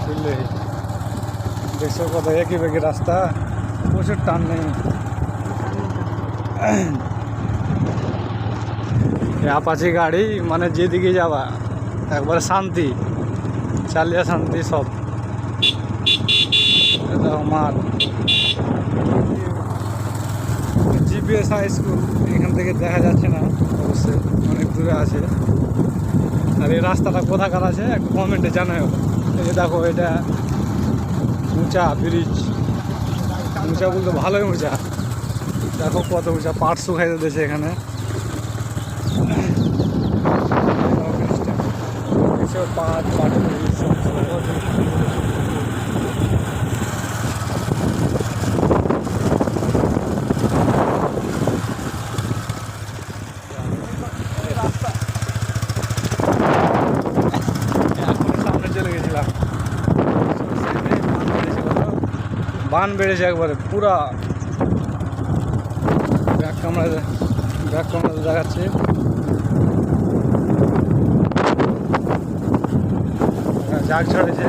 বুঝলে দেখছো কত একই বেগে রাস্তা প্রচুর টান নেই এই আপাচি গাড়ি মানে যেদিকে যাবা একবারে শান্তি চালিয়া শান্তি সব এটা আমার জিপিএস হাই স্কুল এখান থেকে দেখা যাচ্ছে না অবশ্যই অনেক দূরে আছে আর এই রাস্তাটা কোথাকার আছে, একটু কমেন্টে জানাও এই দেখো, এটা উঁচা ব্রিজ উঁচা বলতে ভালোই উঁচা। দেখো কত উঁচা, পাট শুকাইতে দিয়েছে এখানে। এসব পাট পাটের বান বেড়েছে একবারে পুরা। ব্যাক ক্যামেরা ব্যাক ক্যামেরা দেখাচ্ছে। জাগ ছড়েছে